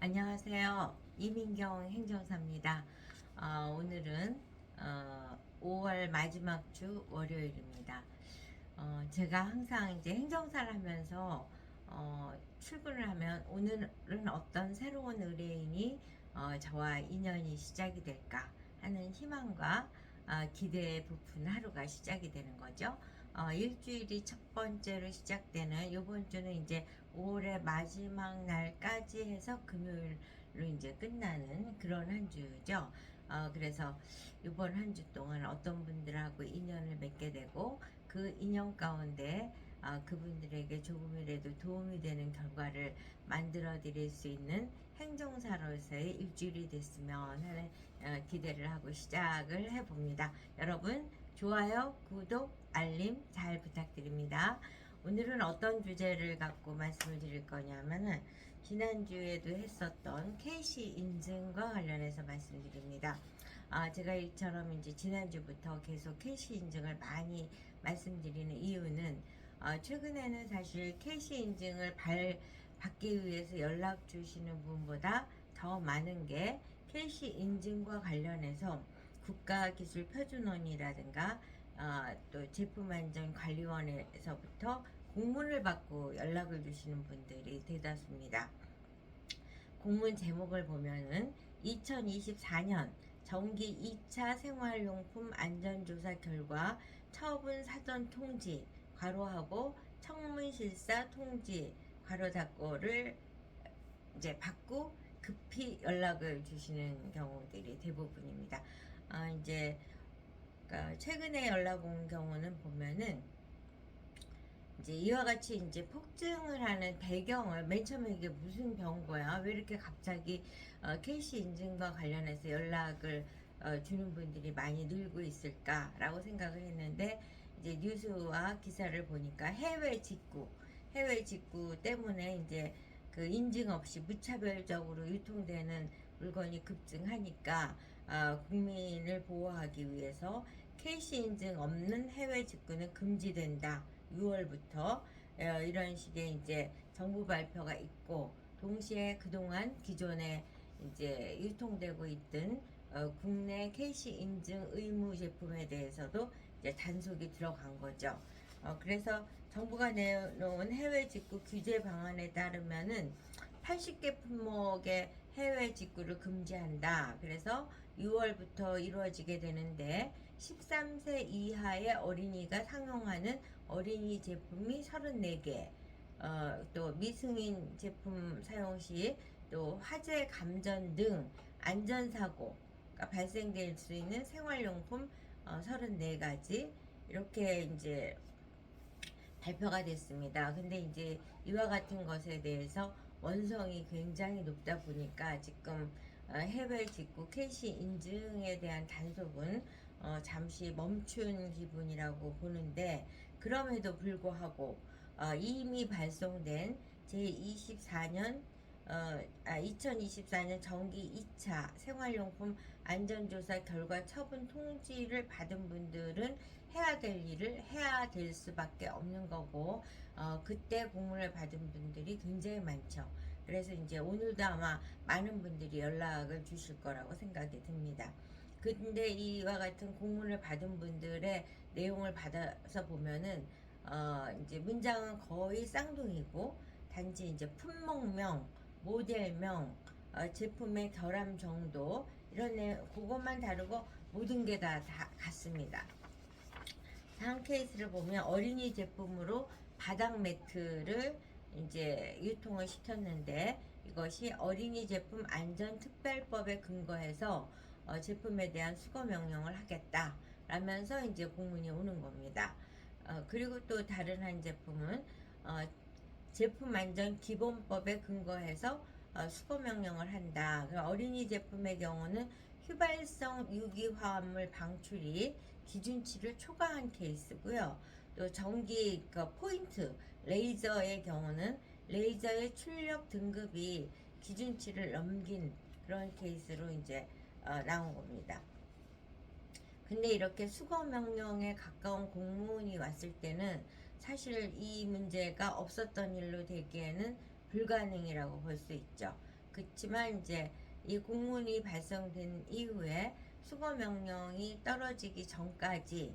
안녕하세요. 이민경 행정사입니다. 어, 오늘은 어, 5월 마지막 주 월요일입니다. 어, 제가 항상 이제 행정사를 하면서 어, 출근을 하면 오늘은 어떤 새로운 의뢰인이 어, 저와 인연이 시작이 될까 하는 희망과 어, 기대에 부푼 하루가 시작이 되는 거죠. 어, 일주일이 첫 번째로 시작되는 이번 주는 이제 5월의 마지막 날까지 해서 금요일로 이제 끝나는 그런 한 주죠. 어, 그래서 이번 한 주 동안 어떤 분들하고 인연을 맺게 되고 그 인연 가운데 어, 그분들에게 조금이라도 도움이 되는 결과를 만들어 드릴 수 있는 행정사로서의 일주일이 됐으면 하는 어, 기대를 하고 시작을 해봅니다. 여러분 좋아요, 구독, 알림 잘 부탁드립니다. 오늘은 어떤 주제를 갖고 말씀을 드릴 거냐면은 지난주에도 했었던 KC 인증과 관련해서 말씀드립니다. 아, 제가 이처럼 이제 지난주부터 계속 KC 인증을 많이 말씀드리는 이유는 어, 최근에는 사실 KC 인증을 발, 받기 위해서 연락 주시는 분보다 더 많은 게 KC 인증과 관련해서 국가기술표준원이라든가 어, 또 제품안전관리원에서부터 공문을 받고 연락을 주시는 분들이 대다수입니다. 공문 제목을 보면은 2024년 정기 2차 생활용품 안전조사 결과 처분 사전 통지 괄호하고 청문실사 통지 괄호 닫고를 이제 받고 급히 연락을 주시는 경우들이 대부분입니다. 아, 이제 그러니까 최근에 연락 온 경우는 보면은 이제 이와 같이 이제 폭증을 하는 배경을 맨 처음에 이게 무슨 병거야? 왜 이렇게 갑자기 어, KC 인증과 관련해서 연락을 어, 주는 분들이 많이 늘고 있을까라고 생각을 했는데 이제 뉴스와 기사를 보니까 해외 직구, 해외 직구 때문에 이제 그 인증 없이 무차별적으로 유통되는 물건이 급증하니까 아, 국민을 보호하기 위해서 KC 인증 없는 해외 직구는 금지된다. 6월부터 어, 이런 식의 이제 정부 발표가 있고 동시에 그동안 기존에 이제 유통되고 있던 어, 국내 KC 인증 의무 제품에 대해서도 이제 단속이 들어간 거죠. 어, 그래서 정부가 내놓은 해외 직구 규제 방안에 따르면은 80개 품목의 해외 직구를 금지한다. 그래서 6월부터 이루어지게 되는데 13세 이하의 어린이가 상용하는 어린이 제품이 34개, 어, 또 미승인 제품 사용 시 또 화재 감전 등 안전사고가 발생될 수 있는 생활용품 어, 34가지 이렇게 이제 발표가 됐습니다. 근데 이제 이와 같은 것에 대해서 원성이 굉장히 높다 보니까 지금 어, 해외 직구 캐시 인증에 대한 단속은 어, 잠시 멈춘 기분이라고 보는데 그럼에도 불구하고 어, 이미 발송된 제24년 어, 아, 2024년 정기 2차 생활용품 안전조사 결과 처분 통지를 받은 분들은 해야 될 일을 해야 될 수밖에 없는 거고, 어, 그때 공문을 받은 분들이 굉장히 많죠. 그래서 이제 오늘도 아마 많은 분들이 연락을 주실 거라고 생각이 듭니다. 근데 이와 같은 공문을 받은 분들의 내용을 받아서 보면은, 어, 이제 문장은 거의 쌍둥이고, 단지 이제 품목명, 모델명, 어, 제품의 결함 정도 이런 내 그것만 다르고 모든 게 다 다 같습니다. 다음 케이스를 보면 어린이 제품으로 바닥 매트를 이제 유통을 시켰는데 이것이 어린이 제품 안전 특별법에 근거해서 어, 제품에 대한 수거 명령을 하겠다 라면서 이제 공문이 오는 겁니다. 어, 그리고 또 다른 한 제품은 어, 제품 안전 기본법에 근거해서 어, 수거 명령을 한다. 그 어린이 제품의 경우는 휘발성 유기화합물 방출이 기준치를 초과한 케이스고요. 또 전기 그 포인트 레이저의 경우는 레이저의 출력 등급이 기준치를 넘긴 그런 케이스로 이제 어, 나온 겁니다. 근데 이렇게 수거 명령에 가까운 공문이 왔을 때는 사실 이 문제가 없었던 일로 되기에는 불가능이라고 볼 수 있죠. 그렇지만 이제 이 공문이 발송된 이후에 수거 명령이 떨어지기 전까지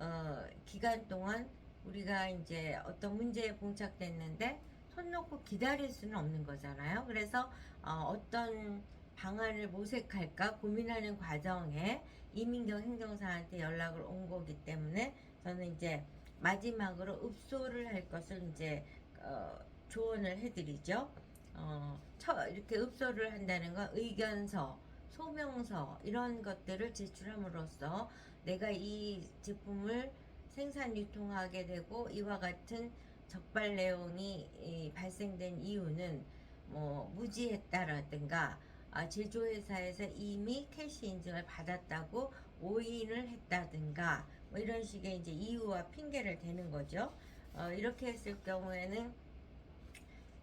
어, 기간 동안 우리가 이제 어떤 문제에 봉착됐는데 손 놓고 기다릴 수는 없는 거잖아요. 그래서 어, 어떤 방안을 모색할까 고민하는 과정에 이민경 행정사한테 연락을 온 거기 때문에 저는 이제 마지막으로 읍소를 할 것을 이제 어, 조언을 해드리죠. 어, 처, 이렇게 읍소를 한다는 건 의견서, 소명서 이런 것들을 제출함으로써 내가 이 제품을 생산 유통하게 되고 이와 같은 적발 내용이 이, 발생된 이유는 뭐 무지했다라든가 아, 제조회사에서 이미 캐시 인증을 받았다고 오인을 했다든가 뭐 이런 식의 이제 이유와 핑계를 대는 거죠. 어, 이렇게 했을 경우에는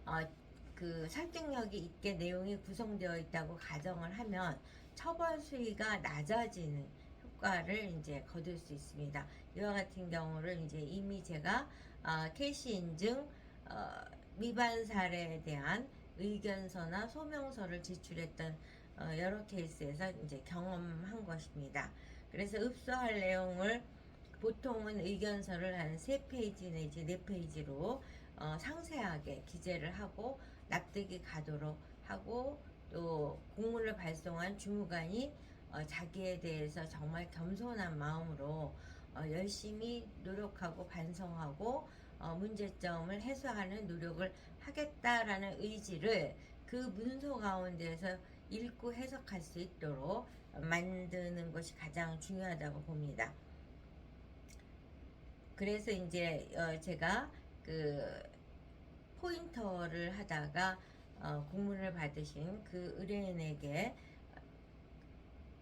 어, 그 설득력이 있게 내용이 구성되어 있다고 가정을 하면 처벌 수위가 낮아지는 효과를 이제 거둘 수 있습니다. 이와 같은 경우를 이제 이미 제가 어, 캐시 인증 어, 위반 사례에 대한 의견서나 소명서를 제출했던 어, 여러 케이스에서 이제 경험한 것입니다. 그래서 읍소할 내용을 보통은 의견서를 한세 페이지 내지 네 페이지로 어, 상세하게 기재를 하고 납득이 가도록 하고 또 공문을 발송한 주무관이 어, 자기에 대해서 정말 겸손한 마음으로 어, 열심히 노력하고 반성하고 어, 문제점을 해소하는 노력을 하겠다라는 의지를 그 문서 가운데서 읽고 해석할 수 있도록 만드는 것이 가장 중요하다고 봅니다. 그래서 이제 어, 제가 그 포인터를 하다가 어, 공문을 받으신 그 의뢰인에게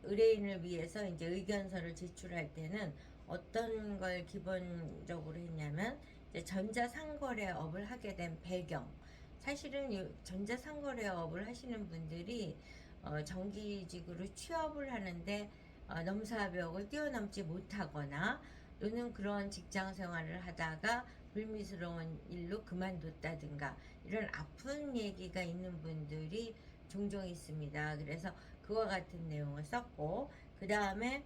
의뢰인을 위해서 이제 의견서를 제출할 때는 어떤 걸 기본적으로 했냐면 이제 전자상거래업을 하게 된 배경. 사실은 이 전자상거래업을 하시는 분들이 어, 정기직으로 취업을 하는데 어, 넘사벽을 뛰어넘지 못하거나 또는 그런 직장 생활을 하다가 불미스러운 일로 그만뒀다든가 이런 아픈 얘기가 있는 분들이 종종 있습니다. 그래서 그와 같은 내용을 썼고 그 다음에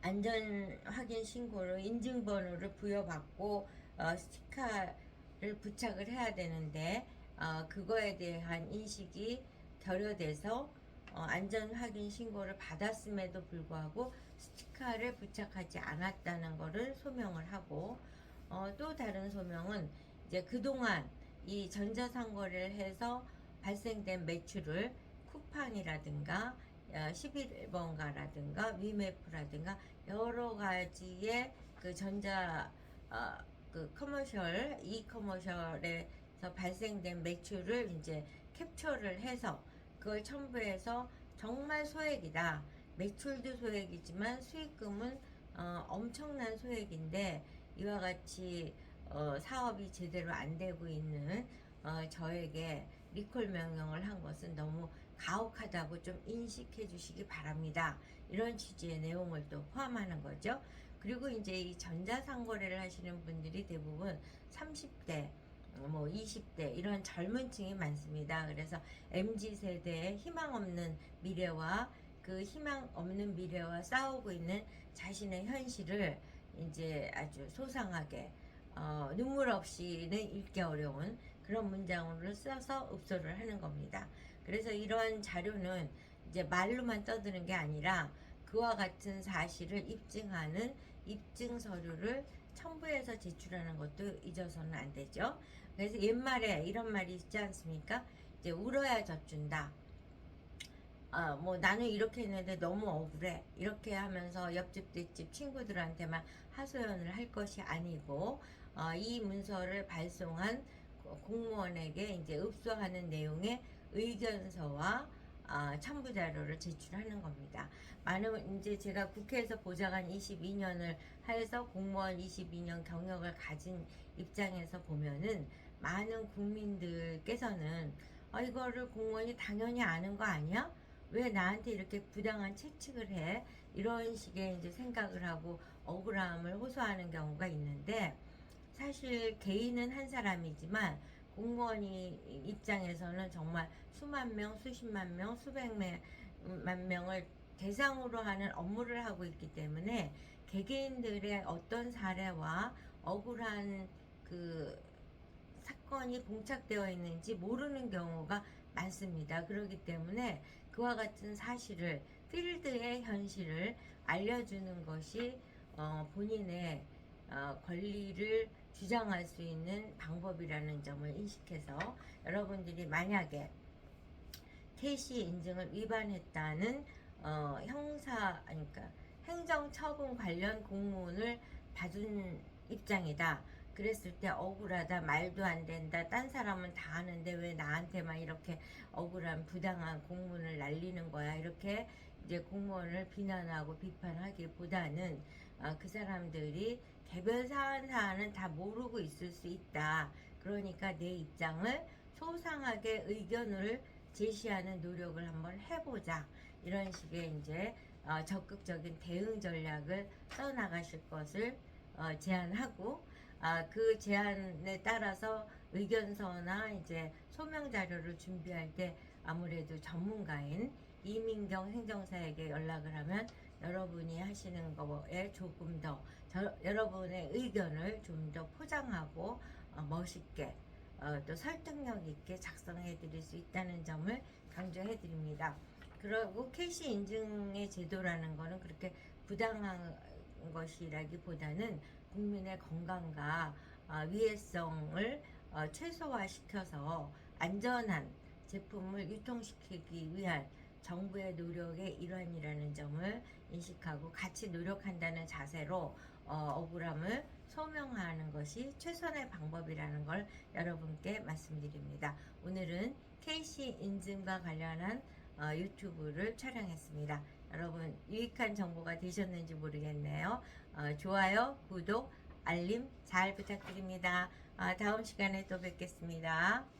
안전 확인 신고로 인증번호를 부여받고 어, 스티커를 부착을 해야 되는데 어, 그거에 대한 인식이 결여돼서 어, 안전 확인 신고를 받았음에도 불구하고 스티커를 부착하지 않았다는 것을 소명을 하고 어, 또 다른 소명은 이제 그동안 이 전자상거래를 해서 발생된 매출을 쿠팡이라든가 11번가라든가 위메프라든가 여러 가지의 그 전자 어, 그 커머셜 이 커머셜에서 발생된 매출을 이제 캡처를 해서 그걸 첨부해서 정말 소액이다. 매출도 소액이지만 수익금은 어, 엄청난 소액인데 이와 같이 어, 사업이 제대로 안 되고 있는 어, 저에게 리콜 명령을 한 것은 너무 가혹하다고 좀 인식해 주시기 바랍니다. 이런 취지의 내용을 또 포함하는 거죠. 그리고 이제 이 전자상거래를 하시는 분들이 대부분 30대, 뭐 20대 이런 젊은 층이 많습니다. 그래서 MZ 세대의 희망 없는 미래와 그 희망 없는 미래와 싸우고 있는 자신의 현실을 이제 아주 소상하게 어, 눈물 없이는 읽기 어려운 그런 문장으로 써서 읍소를 하는 겁니다. 그래서 이런 자료는 이제 말로만 떠드는 게 아니라 그와 같은 사실을 입증하는 입증 서류를 첨부해서 제출하는 것도 잊어서는 안 되죠. 그래서 옛말에 이런 말이 있지 않습니까? 이제 울어야 젖준다. 아, 뭐 나는 이렇게 했는데 너무 억울해. 이렇게 하면서 옆집, 뒷집 친구들한테만 하소연을 할 것이 아니고, 어, 이 문서를 발송한 공무원에게 이제 읍소하는 내용의 의견서와 아, 첨부 자료를 제출하는 겁니다. 많은 이제 제가 국회에서 보좌관 22년을 해서 공무원 22년 경력을 가진 입장에서 보면은 많은 국민들께서는 아, 이거를 공무원이 당연히 아는 거 아니야? 왜 나한테 이렇게 부당한 채찍을 해? 이런 식의 이제 생각을 하고 억울함을 호소하는 경우가 있는데 사실 개인은 한 사람이지만 공무원이 입장에서는 정말 수만 명, 수십만 명, 수백만 명을 대상으로 하는 업무를 하고 있기 때문에 개개인들의 어떤 사례와 억울한 그 사건이 봉착되어 있는지 모르는 경우가 많습니다. 그렇기 때문에 그와 같은 사실을 필드의 현실을 알려주는 것이 어, 본인의 어, 권리를 주장할 수 있는 방법이라는 점을 인식해서 여러분들이 만약에 KC 인증을 위반했다는 어, 형사 그러니까 행정처분 관련 공문을 받은 입장이다. 그랬을 때 억울하다, 말도 안 된다, 딴 사람은 다 하는데 왜 나한테만 이렇게 억울한 부당한 공문을 날리는 거야. 이렇게 이제 공무원을 비난하고 비판하기보다는 어, 그 사람들이 개별 사안 사안은 다 모르고 있을 수 있다. 그러니까 내 입장을 소상하게 의견을 제시하는 노력을 한번 해보자. 이런 식의 이제 어, 적극적인 대응 전략을 써나가실 것을 어, 제안하고 아, 그 제안에 따라서 의견서나 이제 소명 자료를 준비할 때 아무래도 전문가인 이민경 행정사에게 연락을 하면 여러분이 하시는 거에 조금 더 저, 여러분의 의견을 좀 더 포장하고 어, 멋있게 어, 또 설득력 있게 작성해 드릴 수 있다는 점을 강조해 드립니다. 그리고 캐시 인증의 제도라는 거는 그렇게 부당한 것이라기보다는 국민의 건강과 어, 위해성을 어, 최소화시켜서 안전한 제품을 유통시키기 위한 정부의 노력의 일환이라는 점을 인식하고 같이 노력한다는 자세로 어, 억울함을 소명하는 것이 최선의 방법이라는 걸 여러분께 말씀드립니다. 오늘은 KC 인증과 관련한 어, 유튜브를 촬영했습니다. 여러분 유익한 정보가 되셨는지 모르겠네요. 어, 좋아요, 구독, 알림 잘 부탁드립니다. 아, 다음 시간에 또 뵙겠습니다.